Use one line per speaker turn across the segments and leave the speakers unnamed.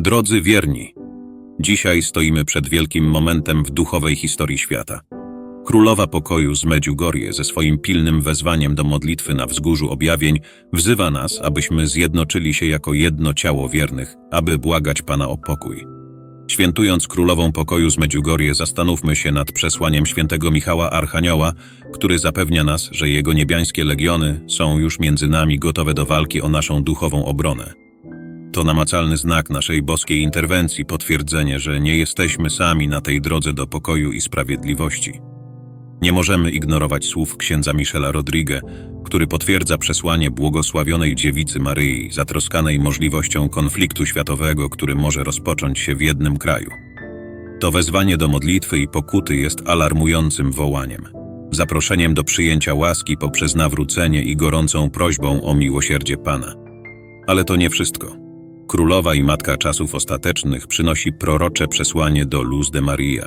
Drodzy wierni, dzisiaj stoimy przed wielkim momentem w duchowej historii świata. Królowa pokoju z Medjugorje ze swoim pilnym wezwaniem do modlitwy na wzgórzu objawień wzywa nas, abyśmy zjednoczyli się jako jedno ciało wiernych, aby błagać Pana o pokój. Świętując Królową Pokoju z Medjugorje, zastanówmy się nad przesłaniem świętego Michała Archanioła, który zapewnia nas, że jego niebiańskie legiony są już między nami gotowe do walki o naszą duchową obronę. To namacalny znak naszej boskiej interwencji, potwierdzenie, że nie jesteśmy sami na tej drodze do pokoju i sprawiedliwości. Nie możemy ignorować słów księdza Michela Rodrigue, który potwierdza przesłanie błogosławionej dziewicy Maryi, zatroskanej możliwością konfliktu światowego, który może rozpocząć się w jednym kraju. To wezwanie do modlitwy i pokuty jest alarmującym wołaniem, zaproszeniem do przyjęcia łaski poprzez nawrócenie i gorącą prośbą o miłosierdzie Pana. Ale to nie wszystko. Królowa i Matka Czasów Ostatecznych przynosi prorocze przesłanie do Luz de Maria.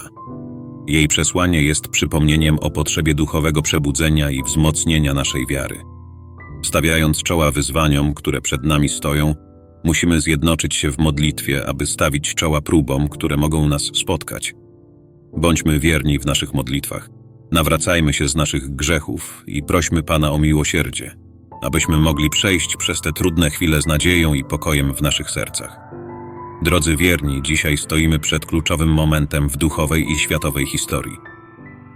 Jej przesłanie jest przypomnieniem o potrzebie duchowego przebudzenia i wzmocnienia naszej wiary. Stawiając czoła wyzwaniom, które przed nami stoją, musimy zjednoczyć się w modlitwie, aby stawić czoła próbom, które mogą nas spotkać. Bądźmy wierni w naszych modlitwach. Nawracajmy się z naszych grzechów i prośmy Pana o miłosierdzie, abyśmy mogli przejść przez te trudne chwile z nadzieją i pokojem w naszych sercach. Drodzy wierni, dzisiaj stoimy przed kluczowym momentem w duchowej i światowej historii.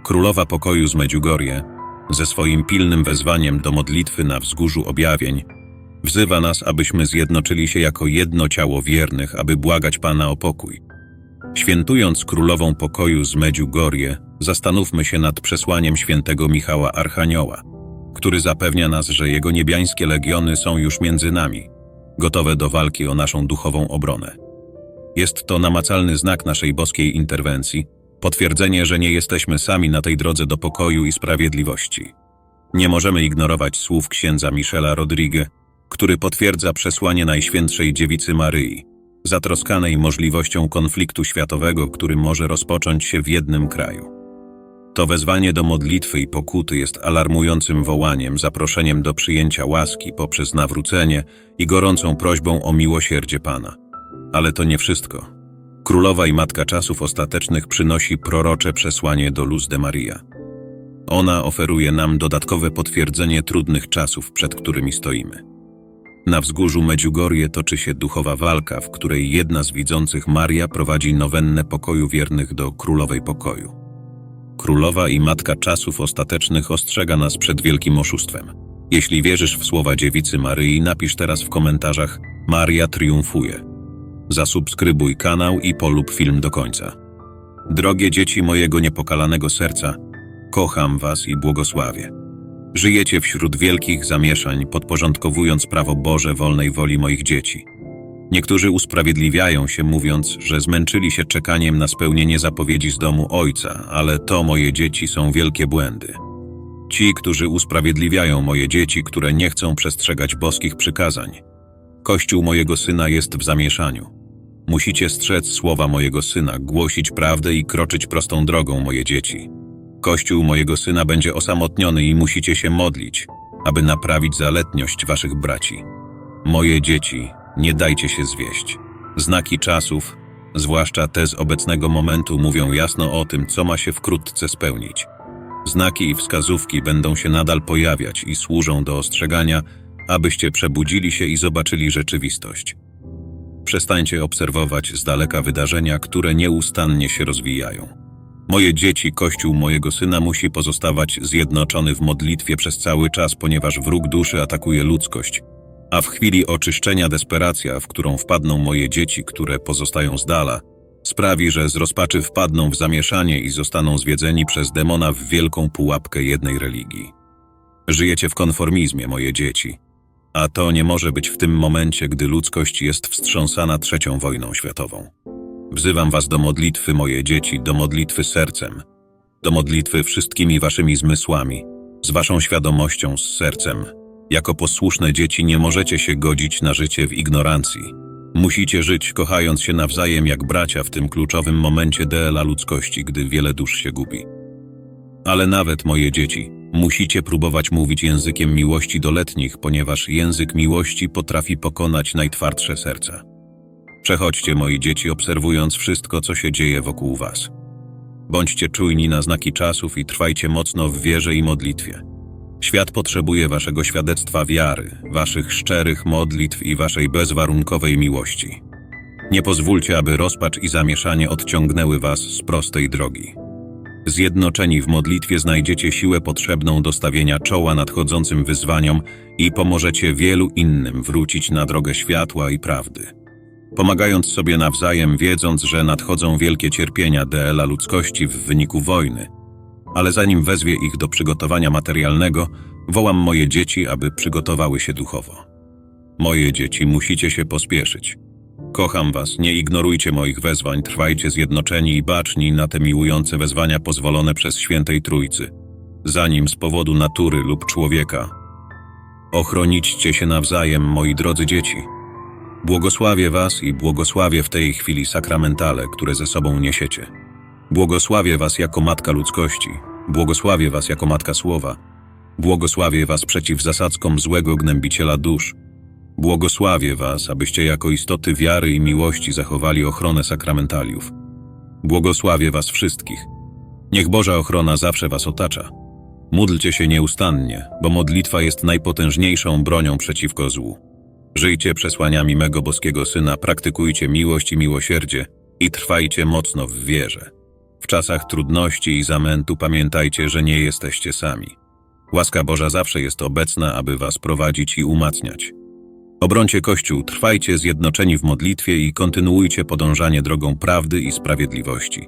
Królowa pokoju z Medjugorje, ze swoim pilnym wezwaniem do modlitwy na wzgórzu objawień, wzywa nas, abyśmy zjednoczyli się jako jedno ciało wiernych, aby błagać Pana o pokój. Świętując Królową Pokoju z Medjugorje, zastanówmy się nad przesłaniem świętego Michała Archanioła, który zapewnia nas, że jego niebiańskie legiony są już między nami, gotowe do walki o naszą duchową obronę. Jest to namacalny znak naszej boskiej interwencji, potwierdzenie, że nie jesteśmy sami na tej drodze do pokoju i sprawiedliwości. Nie możemy ignorować słów księdza Michela Rodrigue, który potwierdza przesłanie Najświętszej Dziewicy Maryi, zatroskanej możliwością konfliktu światowego, który może rozpocząć się w jednym kraju. To wezwanie do modlitwy i pokuty jest alarmującym wołaniem, zaproszeniem do przyjęcia łaski poprzez nawrócenie i gorącą prośbą o miłosierdzie Pana. Ale to nie wszystko. Królowa i Matka Czasów Ostatecznych przynosi prorocze przesłanie do Luz de Maria. Ona oferuje nam dodatkowe potwierdzenie trudnych czasów, przed którymi stoimy. Na wzgórzu Medjugorje toczy się duchowa walka, w której jedna z widzących Maria prowadzi nowennę pokoju wiernych do Królowej Pokoju. Królowa i Matka Czasów Ostatecznych ostrzega nas przed wielkim oszustwem. Jeśli wierzysz w słowa dziewicy Maryi, napisz teraz w komentarzach Maria triumfuje. Zasubskrybuj kanał i polub film do końca. Drogie dzieci mojego niepokalanego serca, kocham was i błogosławię. Żyjecie wśród wielkich zamieszań, podporządkowując prawo Boże wolnej woli moich dzieci. Niektórzy usprawiedliwiają się, mówiąc, że zmęczyli się czekaniem na spełnienie zapowiedzi z domu Ojca, ale to moje dzieci są wielkie błędy. Ci, którzy usprawiedliwiają moje dzieci, które nie chcą przestrzegać boskich przykazań. Kościół mojego syna jest w zamieszaniu. Musicie strzec słowa mojego syna, głosić prawdę i kroczyć prostą drogą, moje dzieci. Kościół mojego syna będzie osamotniony i musicie się modlić, aby naprawić zaletniość waszych braci. Moje dzieci, nie dajcie się zwieść. Znaki czasów, zwłaszcza te z obecnego momentu, mówią jasno o tym, co ma się wkrótce spełnić. Znaki i wskazówki będą się nadal pojawiać i służą do ostrzegania, abyście przebudzili się i zobaczyli rzeczywistość. Przestańcie obserwować z daleka wydarzenia, które nieustannie się rozwijają. Moje dzieci, kościół mojego syna musi pozostawać zjednoczony w modlitwie przez cały czas, ponieważ wróg duszy atakuje ludzkość, a w chwili oczyszczenia desperacja, w którą wpadną moje dzieci, które pozostają z dala, sprawi, że z rozpaczy wpadną w zamieszanie i zostaną zwiedzeni przez demona w wielką pułapkę jednej religii. Żyjecie w konformizmie, moje dzieci, a to nie może być w tym momencie, gdy ludzkość jest wstrząsana trzecią wojną światową. Wzywam was do modlitwy, moje dzieci, do modlitwy sercem, do modlitwy wszystkimi waszymi zmysłami, z waszą świadomością, z sercem. Jako posłuszne dzieci nie możecie się godzić na życie w ignorancji. Musicie żyć, kochając się nawzajem jak bracia w tym kluczowym momencie dla ludzkości, gdy wiele dusz się gubi. Ale nawet moje dzieci, Musicie próbować mówić językiem miłości do letnich, ponieważ język miłości potrafi pokonać najtwardsze serca. Przechodźcie, moi dzieci, obserwując wszystko, co się dzieje wokół was. Bądźcie czujni na znaki czasów i trwajcie mocno w wierze i modlitwie. Świat potrzebuje waszego świadectwa wiary, waszych szczerych modlitw i waszej bezwarunkowej miłości. Nie pozwólcie, aby rozpacz i zamieszanie odciągnęły was z prostej drogi. Zjednoczeni w modlitwie znajdziecie siłę potrzebną do stawienia czoła nadchodzącym wyzwaniom i pomożecie wielu innym wrócić na drogę światła i prawdy. Pomagając sobie nawzajem, wiedząc, że nadchodzą wielkie cierpienia DLA ludzkości w wyniku wojny, ale zanim wezwie ich do przygotowania materialnego, wołam moje dzieci, aby przygotowały się duchowo. Moje dzieci, musicie się pospieszyć. Kocham was, nie ignorujcie moich wezwań, trwajcie zjednoczeni i baczni na te miłujące wezwania pozwolone przez Świętej Trójcy, zanim z powodu natury lub człowieka. Ochronićcie się nawzajem, moi drodzy dzieci. Błogosławię was i błogosławię w tej chwili sakramentale, które ze sobą niesiecie. Błogosławię was jako Matka ludzkości, błogosławię was jako Matka Słowa, błogosławię was przeciw zasadzkom złego gnębiciela dusz, błogosławię was, abyście jako istoty wiary i miłości zachowali ochronę sakramentaliów. Błogosławię was wszystkich. Niech Boża ochrona zawsze was otacza. Módlcie się nieustannie, bo modlitwa jest najpotężniejszą bronią przeciwko złu. Żyjcie przesłaniami mego boskiego Syna, praktykujcie miłość i miłosierdzie i trwajcie mocno w wierze. W czasach trudności i zamętu pamiętajcie, że nie jesteście sami. Łaska Boża zawsze jest obecna, aby was prowadzić i umacniać. Obrońcie Kościół, trwajcie zjednoczeni w modlitwie i kontynuujcie podążanie drogą prawdy i sprawiedliwości.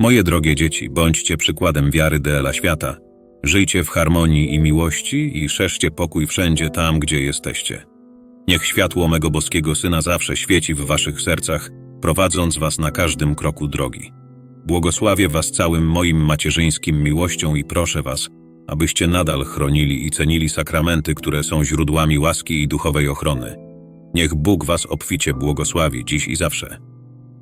Moje drogie dzieci, bądźcie przykładem wiary DLA świata. Żyjcie w harmonii i miłości i szerzcie pokój wszędzie tam, gdzie jesteście. Niech światło mego boskiego Syna zawsze świeci w waszych sercach, prowadząc was na każdym kroku drogi. Błogosławię was całym moim macierzyńskim miłością i proszę was, abyście nadal chronili i cenili sakramenty, które są źródłami łaski i duchowej ochrony. Niech Bóg was obficie błogosławi dziś i zawsze.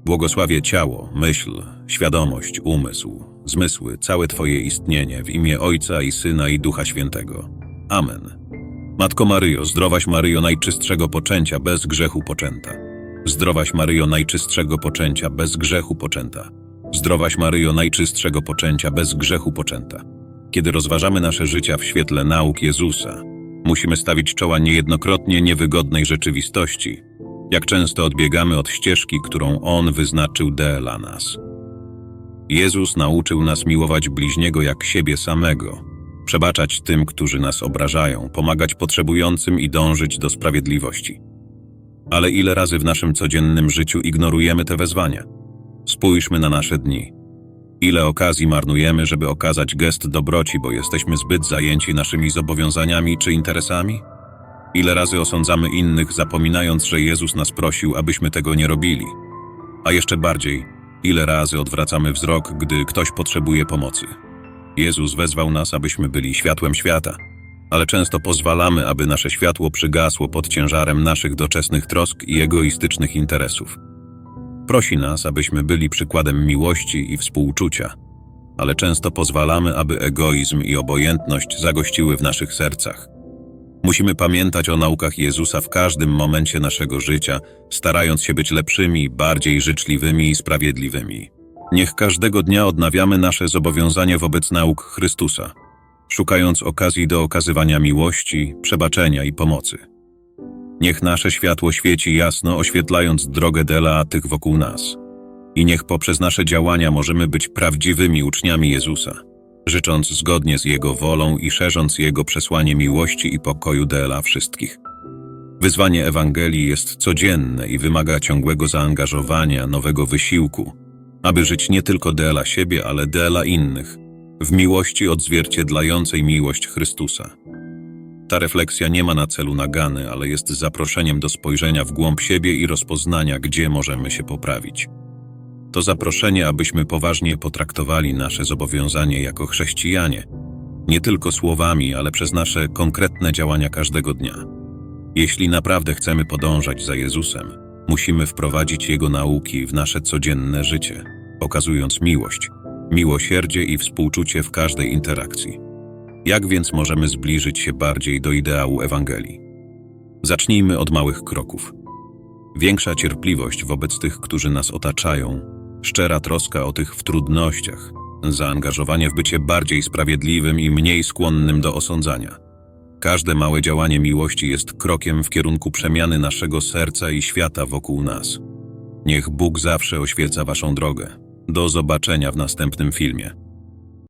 Błogosławię ciało, myśl, świadomość, umysł, zmysły, całe Twoje istnienie w imię Ojca i Syna i Ducha Świętego. Amen. Matko Maryjo, zdrowaś Maryjo najczystszego poczęcia, bez grzechu poczęta. Zdrowaś Maryjo najczystszego poczęcia, bez grzechu poczęta. Zdrowaś Maryjo najczystszego poczęcia, bez grzechu poczęta. Kiedy rozważamy nasze życia w świetle nauk Jezusa, musimy stawić czoła niejednokrotnie niewygodnej rzeczywistości, jak często odbiegamy od ścieżki, którą On wyznaczył dla nas. Jezus nauczył nas miłować bliźniego jak siebie samego, przebaczać tym, którzy nas obrażają, pomagać potrzebującym i dążyć do sprawiedliwości. Ale ile razy w naszym codziennym życiu ignorujemy te wezwania? Spójrzmy na nasze dni. Ile okazji marnujemy, żeby okazać gest dobroci, bo jesteśmy zbyt zajęci naszymi zobowiązaniami czy interesami? Ile razy osądzamy innych, zapominając, że Jezus nas prosił, abyśmy tego nie robili? A jeszcze bardziej, ile razy odwracamy wzrok, gdy ktoś potrzebuje pomocy? Jezus wezwał nas, abyśmy byli światłem świata, ale często pozwalamy, aby nasze światło przygasło pod ciężarem naszych doczesnych trosk i egoistycznych interesów. Prosi nas, abyśmy byli przykładem miłości i współczucia, ale często pozwalamy, aby egoizm i obojętność zagościły w naszych sercach. Musimy pamiętać o naukach Jezusa w każdym momencie naszego życia, starając się być lepszymi, bardziej życzliwymi i sprawiedliwymi. Niech każdego dnia odnawiamy nasze zobowiązanie wobec nauk Chrystusa, szukając okazji do okazywania miłości, przebaczenia i pomocy. Niech nasze światło świeci jasno, oświetlając drogę dla tych wokół nas. I niech poprzez nasze działania możemy być prawdziwymi uczniami Jezusa, życząc zgodnie z Jego wolą i szerząc Jego przesłanie miłości i pokoju dla wszystkich. Wyzwanie Ewangelii jest codzienne i wymaga ciągłego zaangażowania, nowego wysiłku, aby żyć nie tylko dla siebie, ale dla innych, w miłości odzwierciedlającej miłość Chrystusa. Ta refleksja nie ma na celu nagany, ale jest zaproszeniem do spojrzenia w głąb siebie i rozpoznania, gdzie możemy się poprawić. To zaproszenie, abyśmy poważnie potraktowali nasze zobowiązanie jako chrześcijanie, nie tylko słowami, ale przez nasze konkretne działania każdego dnia. Jeśli naprawdę chcemy podążać za Jezusem, musimy wprowadzić Jego nauki w nasze codzienne życie, okazując miłość, miłosierdzie i współczucie w każdej interakcji. Jak więc możemy zbliżyć się bardziej do ideału Ewangelii? Zacznijmy od małych kroków. większa cierpliwość wobec tych, którzy nas otaczają, szczera troska o tych w trudnościach, zaangażowanie w bycie bardziej sprawiedliwym i mniej skłonnym do osądzania. Każde małe działanie miłości jest krokiem w kierunku przemiany naszego serca i świata wokół nas. Niech Bóg zawsze oświeca Waszą drogę. Do zobaczenia w następnym filmie.